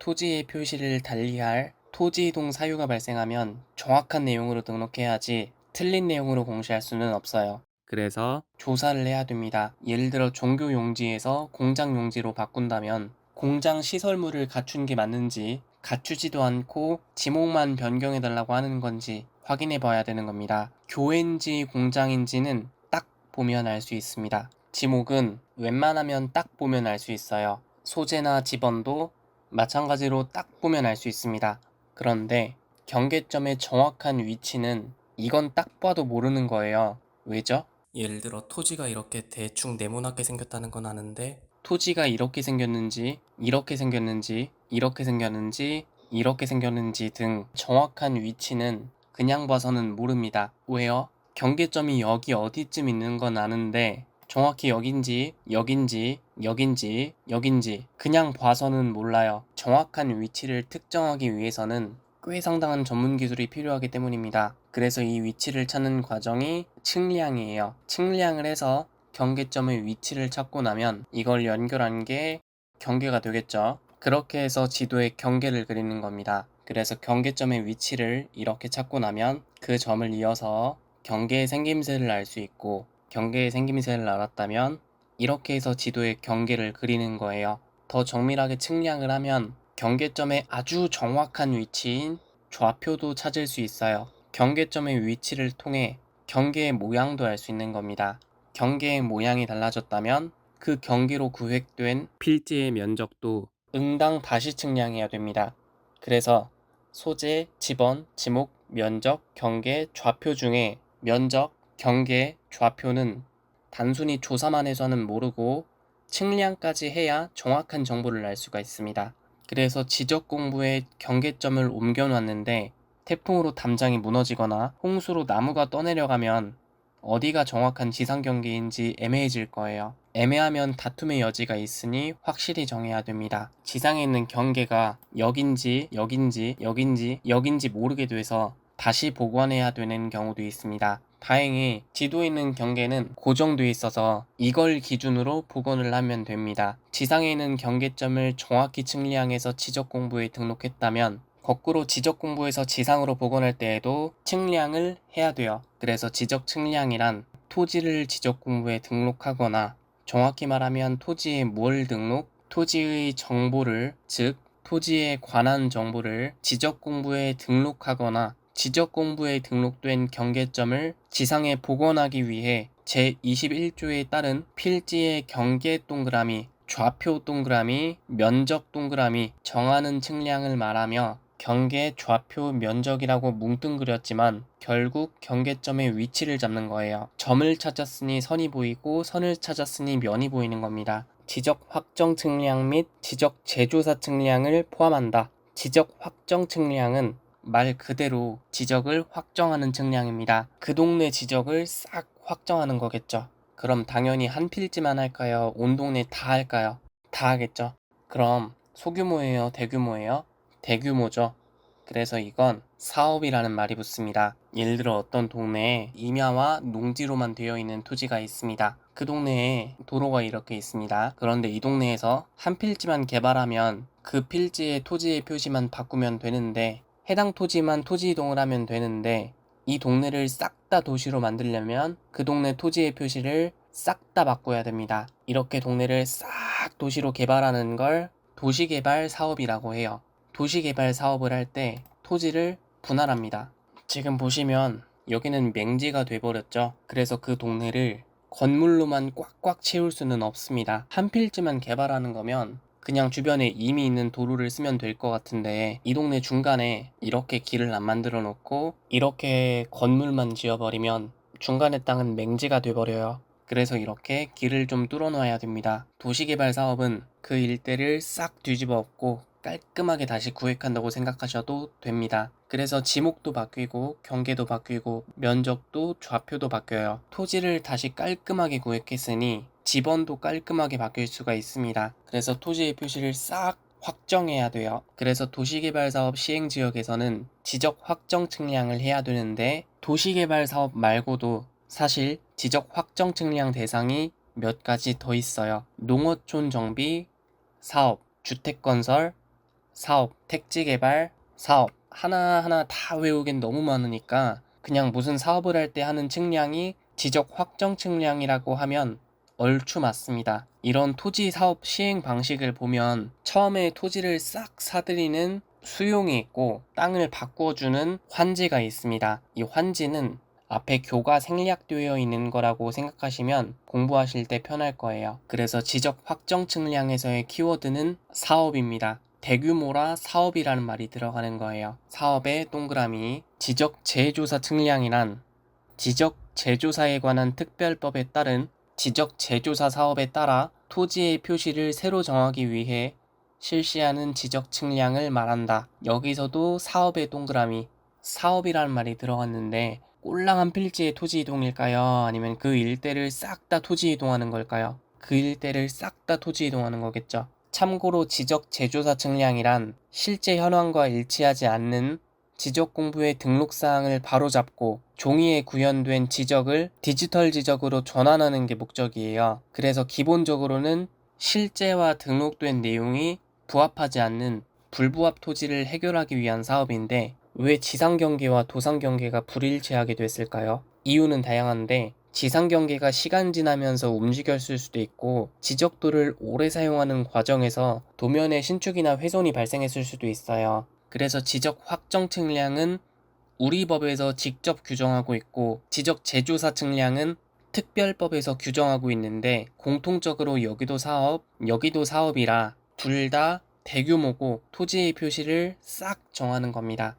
토지의 표시를 달리할 토지이동 사유가 발생하면 정확한 내용으로 등록해야지 틀린 내용으로 공시할 수는 없어요. 그래서 조사를 해야 됩니다. 예를 들어 종교 용지에서 공장 용지로 바꾼다면 공장 시설물을 갖춘 게 맞는지 갖추지도 않고 지목만 변경해 달라고 하는 건지 확인해 봐야 되는 겁니다. 교회인지 공장인지는 딱 보면 알 수 있습니다. 지목은 웬만하면 딱 보면 알 수 있어요. 소재나 지번도 마찬가지로 딱 보면 알 수 있습니다. 그런데 경계점의 정확한 위치는 이건 딱 봐도 모르는 거예요. 왜죠? 예를 들어 토지가 이렇게 대충 네모나게 생겼다는 건 아는데 토지가 이렇게 생겼는지 이렇게 생겼는지 이렇게 생겼는지 이렇게 생겼는지 등 정확한 위치는 그냥 봐서는 모릅니다. 왜요? 경계점이 여기 어디쯤 있는 건 아는데 정확히 여긴지 여긴지 여긴지 여긴지 그냥 봐서는 몰라요. 정확한 위치를 특정하기 위해서는 꽤 상당한 전문 기술이 필요하기 때문입니다. 그래서 이 위치를 찾는 과정이 측량이에요. 측량을 해서 경계점의 위치를 찾고 나면 이걸 연결한 게 경계가 되겠죠. 그렇게 해서 지도에 경계를 그리는 겁니다. 그래서 경계점의 위치를 이렇게 찾고 나면 그 점을 이어서 경계의 생김새를 알 수 있고 경계의 생김새를 알았다면 이렇게 해서 지도에 경계를 그리는 거예요. 더 정밀하게 측량을 하면 경계점의 아주 정확한 위치인 좌표도 찾을 수 있어요. 경계점의 위치를 통해 경계의 모양도 알 수 있는 겁니다. 경계의 모양이 달라졌다면 그 경계로 구획된 필지의 면적도 응당 다시 측량해야 됩니다. 그래서 소재, 지번, 지목, 면적, 경계, 좌표 중에 면적, 경계, 좌표는 단순히 조사만 해서는 모르고 측량까지 해야 정확한 정보를 알 수가 있습니다. 그래서 지적 공부에 경계점을 옮겨 놨는데 태풍으로 담장이 무너지거나 홍수로 나무가 떠내려가면 어디가 정확한 지상 경계인지 애매해질 거예요. 애매하면 다툼의 여지가 있으니 확실히 정해야 됩니다. 지상에 있는 경계가 여긴지 여긴지 여긴지 여긴지 모르게 돼서 다시 복원해야 되는 경우도 있습니다. 다행히 지도에 있는 경계는 고정돼 있어서 이걸 기준으로 복원을 하면 됩니다. 지상에 있는 경계점을 정확히 측량해서 지적 공부에 등록했다면 거꾸로 지적 공부에서 지상으로 복원할 때에도 측량을 해야 돼요. 그래서 지적 측량이란 토지를 지적 공부에 등록하거나 정확히 말하면 토지의 뭘 등록, 토지의 정보를 즉 토지에 관한 정보를 지적 공부에 등록하거나 지적 공부에 등록된 경계점을 지상에 복원하기 위해 제21조에 따른 필지의 경계 동그라미, 좌표 동그라미, 면적 동그라미 정하는 측량을 말하며 경계 좌표 면적이라고 뭉뚱그렸지만 결국 경계점의 위치를 잡는 거예요. 점을 찾았으니 선이 보이고 선을 찾았으니 면이 보이는 겁니다. 지적 확정 측량 및 지적 재조사 측량을 포함한다. 지적 확정 측량은 말 그대로 지적을 확정하는 측량입니다. 그 동네 지적을 싹 확정하는 거겠죠. 그럼 당연히 한 필지만 할까요? 온 동네 다 할까요? 다 하겠죠. 그럼 소규모예요? 대규모예요? 대규모죠. 그래서 이건 사업이라는 말이 붙습니다. 예를 들어 어떤 동네에 임야와 농지로만 되어 있는 토지가 있습니다. 그 동네에 도로가 이렇게 있습니다. 그런데 이 동네에서 한 필지만 개발하면 그 필지의 토지의 표시만 바꾸면 되는데 해당 토지만 토지 이동을 하면 되는데 이 동네를 싹 다 도시로 만들려면 그 동네 토지의 표시를 싹 다 바꿔야 됩니다. 이렇게 동네를 싹 도시로 개발하는 걸 도시개발 사업이라고 해요. 도시개발 사업을 할 때 토지를 분할합니다. 지금 보시면 여기는 맹지가 돼버렸죠. 그래서 그 동네를 건물로만 꽉꽉 채울 수는 없습니다. 한 필지만 개발하는 거면 그냥 주변에 이미 있는 도로를 쓰면 될 것 같은데 이 동네 중간에 이렇게 길을 안 만들어 놓고 이렇게 건물만 지어버리면 중간에 땅은 맹지가 돼버려요. 그래서 이렇게 길을 좀 뚫어 놔야 됩니다. 도시개발 사업은 그 일대를 싹 뒤집어 엎고 깔끔하게 다시 구획한다고 생각하셔도 됩니다. 그래서 지목도 바뀌고 경계도 바뀌고 면적도 좌표도 바뀌어요. 토지를 다시 깔끔하게 구획했으니 지번도 깔끔하게 바뀔 수가 있습니다. 그래서 토지의 표시를 싹 확정해야 돼요. 그래서 도시개발 사업 시행 지역에서는 지적 확정 측량을 해야 되는데 도시개발 사업 말고도 사실 지적 확정 측량 대상이 몇 가지 더 있어요. 농어촌 정비, 사업, 주택 건설, 사업, 택지 개발, 사업 하나하나 다 외우긴 너무 많으니까 그냥 무슨 사업을 할 때 하는 측량이 지적 확정 측량이라고 하면 얼추 맞습니다. 이런 토지 사업 시행 방식을 보면 처음에 토지를 싹 사들이는 수용이 있고 땅을 바꿔주는 환지가 있습니다. 이 환지는 앞에 교가 생략되어 있는 거라고 생각하시면 공부하실 때 편할 거예요. 그래서 지적 확정 측량에서의 키워드는 사업입니다. 대규모라 사업이라는 말이 들어가는 거예요. 사업의 동그라미 지적 재조사 측량이란 지적 재조사에 관한 특별법에 따른 지적 재조사 사업에 따라 토지의 표시를 새로 정하기 위해 실시하는 지적 측량을 말한다. 여기서도 사업의 동그라미 사업이라는 말이 들어갔는데 꼴랑 한 필지의 토지 이동일까요? 아니면 그 일대를 싹 다 토지 이동하는 걸까요? 그 일대를 싹 다 토지 이동하는 거겠죠. 참고로 지적 재조사 측량이란 실제 현황과 일치하지 않는 지적 공부의 등록 사항을 바로잡고 종이에 구현된 지적을 디지털 지적으로 전환하는 게 목적이에요. 그래서 기본적으로는 실제와 등록된 내용이 부합하지 않는 불부합 토지를 해결하기 위한 사업인데 왜 지상 경계와 도상 경계가 불일치하게 됐을까요? 이유는 다양한데 지상 경계가 시간 지나면서 움직였을 수도 있고 지적도를 오래 사용하는 과정에서 도면의 신축이나 훼손이 발생했을 수도 있어요. 그래서 지적 확정 측량은 우리 법에서 직접 규정하고 있고 지적 재조사 측량은 특별법에서 규정하고 있는데 공통적으로 여기도 사업, 여기도 사업이라 둘 다 대규모고 토지의 표시를 싹 정하는 겁니다.